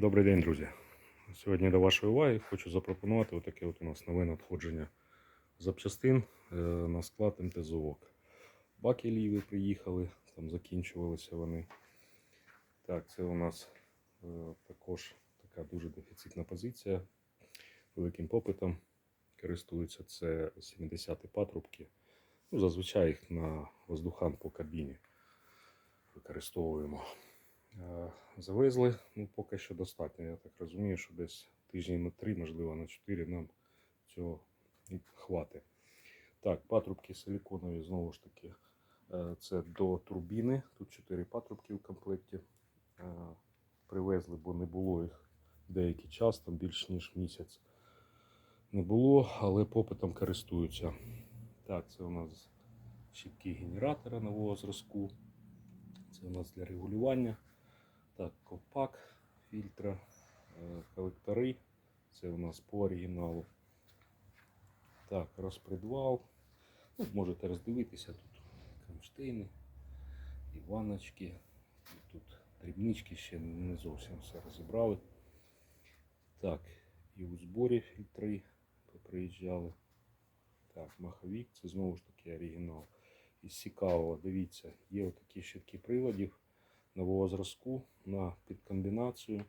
Добрий день, друзі. Сьогодні до вашої уваги хочу запропонувати отаке от у нас нове надходження запчастин е, на склад МТЗОВОК. Баки ліві приїхали, там закінчувалися вони. Так, це у нас е, також така дуже дефіцитна позиція. Великим попитом користуються це 70-ті патрубки. Ну, зазвичай їх на воздухан по кабіні використовуємо. Е, Завезли, ну поки що достатньо. Я так розумію, що десь тижні на три, можливо, на чотири нам цього і хватить. Так, патрубки силіконові, знову ж таки, е, це до турбіни. Тут чотири патрубки в комплекті. Е, Привезли, бо не було їх деякий час, там більш ніж місяць не було, але попитом користуються. Так, це у нас щіпки генератора нового зразку. Це у нас для регулювання. Так, ковпак, фільтра, е, колектори. Це у нас по оригіналу. Так, розпредвал. Ну, можете роздивитися тут кронштейни, і ванночки. Тут дрібнички ще не зовсім все розібрали. Так, і у зборі фільтри приїжджали. Так, маховік, це знову ж таки оригінал. Із цікавого, дивіться, є отакі щитки приладів нового зразку на підкомбінацію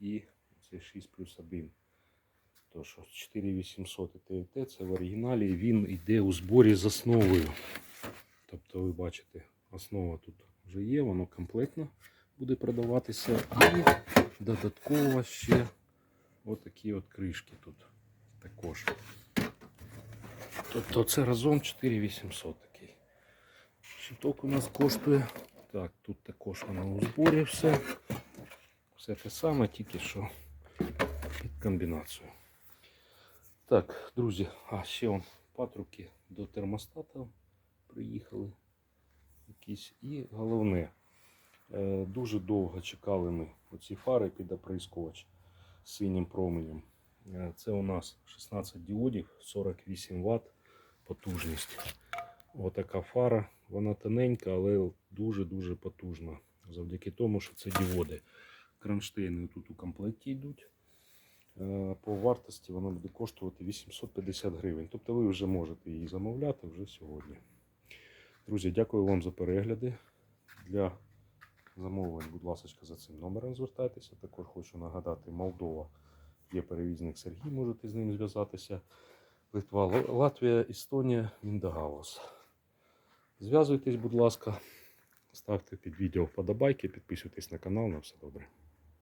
і це 6 плюс 1. То що 4800 ТТ це в оригіналі він йде у зборі з основою. Тобто ви бачите, основа тут вже є, воно комплектно буде продаватися. І додатково ще отакі от кришки тут також. Тобто це разом 4800 такий. Щиток у нас коштує. Так, тут також воно у зборі все. Все те саме, тільки що під комбінацію. Так, друзі, а ще он патрубки до термостата приїхали. Якісь. І головне, е, дуже довго чекали ми оці фари під оприскувач з синім променем. Е, Це у нас 16 діодів, 48 Вт потужність. Отака фара. Вона тоненька, але дуже-дуже потужна. Завдяки тому, що це діоди. Кронштейни тут у комплекті йдуть. Е, По вартості вона буде коштувати 850 гривень. Тобто ви вже можете її замовляти вже сьогодні. Друзі, дякую вам за перегляди. Для замовлень, будь ласка, за цим номером звертайтеся. Також хочу нагадати, Молдова є перевізник Сергій, можете з ним зв'язатися. Литва, Латвія, Естонія, Міндагавос. Зв'язуйтесь, будь ласка, ставте під відео вподобайки, підписуйтесь на канал. На все добре.